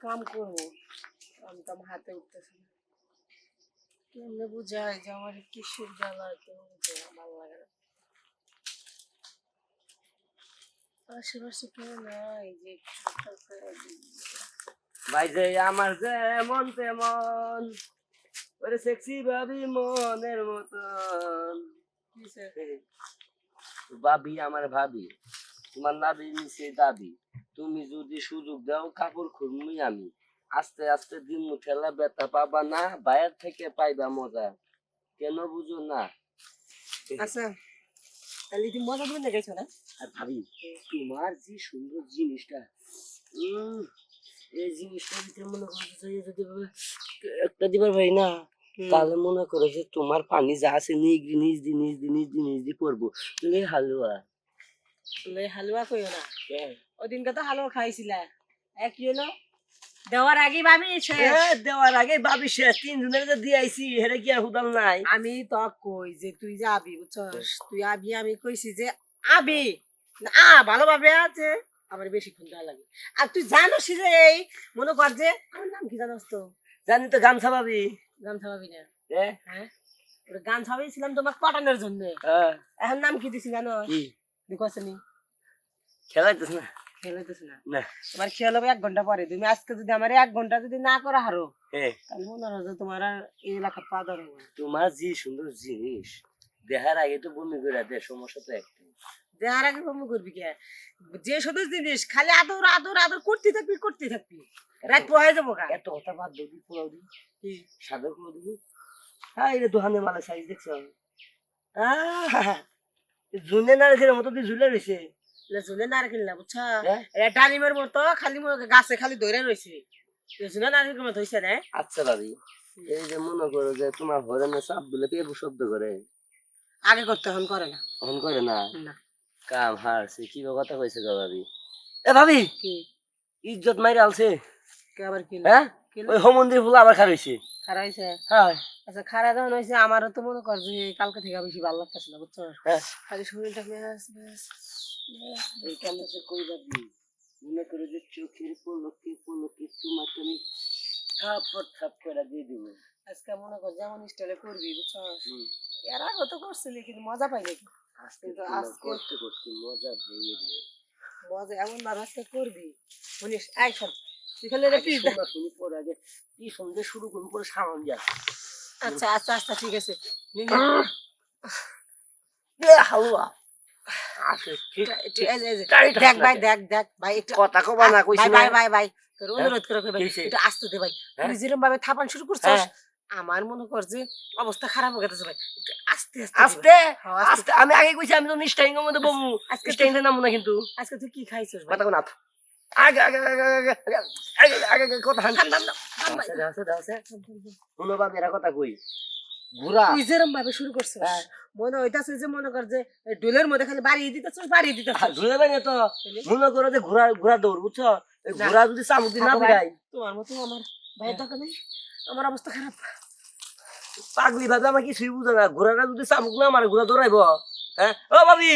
কাম করব। কাম টাম হাতে উঠতেছে না। কেমনে বুঝায় যে আমার কিসের জ্বালা কেউ বুঝে না, ভালো লাগে না। আশেপাশে কেউ নাই যে। ভাই যে আমার যে মন তেমন ওরে সেক্সি ভাবি মনের মতন। কিসে? ভাবি আমার ভাবি তোমার নাবি নিচে দাবি। তুমি যদি সুযোগ দাও কাপড় খুলমুই আমি আস্তে আস্তে দিন ঠেলা ব্যথা পাবা না বাইরের থেকে পাইবা মজা কেন বুঝো না আচ্ছা তাহলে তুমি মজা করে দেখেছ না আর ভাবি তোমার যে সুন্দর জিনিসটা উম, এই জিনিসটা দিতে মনে করছে যে যদি একটা দিবার ভাই না তাহলে মনে করো যে তোমার পানি যা আছে নিজ নিজ নিজ নিজ নিজ করব হালুয়া হালুয়া কইও না। ওদিনকে তো হালুয়া খাইছিলা। এক কি হলো দেওয়ার আগে ভাবি দেওয়ার আগে ভাবি শেষ। তিন জনের যে দিয়ে আইছি হেরে কি আর হুদাল নাই? আমি তো কই যে তুই যে আবি বুঝছস তুই আবি আমি কইছি যে আবি। না, আ ভালোভাবে আছে। আমার বেশিক্ষণ দেওয়া লাগে। আর তুই জানোস যে এই মনে কর যে আমার নাম কি জানোস তো জানি তো গামছা ভাবি গান ছাপাবি না। হ্যাঁ গান ছাপাইছিলাম তোমার পটানোর জন্য। হ্যাঁ, এখন নাম কি দিছি জানো? কি? দেখছি খেলাইতেছ না। খেলাইতেছ না। না। তোমার খেয়াল হবে এক ঘণ্টা পরে। তুমি আজকে যদি আমার এক ঘণ্টা যদি না করা হারো এ, তাহলে মনে হয় তোমার আর এই এলাকা পা ধরে তোমার যে সুন্দর জিনিস দেখার আগে তো বমি করে দে সমস্যা তো একটাই। দেহার আগে বমি করবি কে? যে শুধু জিনিস খালি আদর আদর আদর করতে থাকবি করতে থাকবি। রাত পোহাই যাব গা এত কথা বাদ দিবি পোলাও দিবি কি? সাদা পোলাও দিবি হ্যাঁ এটা দোকানে মালা সাইজ দেখছ? আহ, জুনে নারকেলের মতো দিয়ে ঝুলে রয়েছে লেসুনে নারকেল না বুঝছা? ডালিমের মতো খালি গাছে খালি ধরে রয়েছে লেসুনে নারকেল মতো হয়েছে না? আচ্ছা ভাবি এই যে মনে করো যে তোমার হরেনের চাপ দিলে পেবু শব্দ করে? আগে করতে হন করে না। ফোন করে না? না। কাম হারছে কি কথা কইছে গো ভাবি? এ ভাবি কি? ইজ্জত মাইরে আলছে। কে আবার কি হ্যাঁ? ওই হোমন্দির ফুল আবার খারাইছে। খারাপ হয়েছে হ্যাঁ। আচ্ছা খারাপ যখন হয়েছে আমারও তো মনে কর যে কালকে থেকে বেশি ভালো লাগতেছে না বুঝছ? হ্যাঁ। খালি শরীরটা ব্যাস। এই কামটা সে কই ভাবি মনে করে যে চোখের পলকে পলকে তোমাকে আমি থাপ থাপ করে দিয়ে দিব। আজকে মনে কর যেমন স্টাইলে করবি বুঝছ এর আগে তো করছিলি কিন্তু মজা পাই নাকি? আজকে কিন্তু আজকে- করতে করতে মজা ভেঙে দিবে মজা এমন ভাবে আজকে করবি। শুনিস এই শোন তুই খালি এটা পিস। শুনি পরে আগে কি সন্ধ্যে শুরু করুন পরে সামান যা আচ্ছা আচ্ছা আচ্ছা ঠিক আছে। নে, নে। হালুয়া। ঠিক দেখ ভাই লাগে। দেখ দেখ ভাই একটু কথা কবা না কইছি ভাই না। ভাই ভাই ভাই তোর অনুরোধ করে কই ভাই কি হইছে? এটা আসতে দে ভাই? তুই যেরকম ভাবে থাপান শুরু করছিস। আমার মনে কর যে অবস্থা খারাপ হয়ে গেছে ভাই। একটু আস্তে আস্তে দে আস্তে? ভাই। হ্যাঁ, আমি আগে কইছি আমি তো নিষ্ঠাইং মধ্যে বমু আজকে নিষ্ঠাইং নামু না কিন্তু। আজকে তুই কি খাইছিস কথা কোনা আগে আগে আগে আগে কথা হান থাম, থাম, থাম, থাম ভাই। আছে আছে আছে। শুনো বাপ এরা কথা কই? ঘুরা। তুই যেরম ভাবে শুরু করছিস হ্যাঁ। মনে হইতাছে যে মনে কর যে ডুলের মধ্যে খালি বাড়িয়ে দিতেছিস বাড়িয়ে দিতেছিস। ঘুরে তো মনে করো যে ঘোরা ঘোরা দৌড় বুঝছ? ঘোরা যদি চামুক না ঘুরাই। তোমার মতো আমার ভাইয়ের দরকার নেই। আমার অবস্থা খারাপ। পাগলি ভাবে আমার কিছুই বুঝে না। ঘোড়াটা যদি চামুক না আমার ঘোড়া দৌড়াইব। হ্যাঁ? ও ভাবি!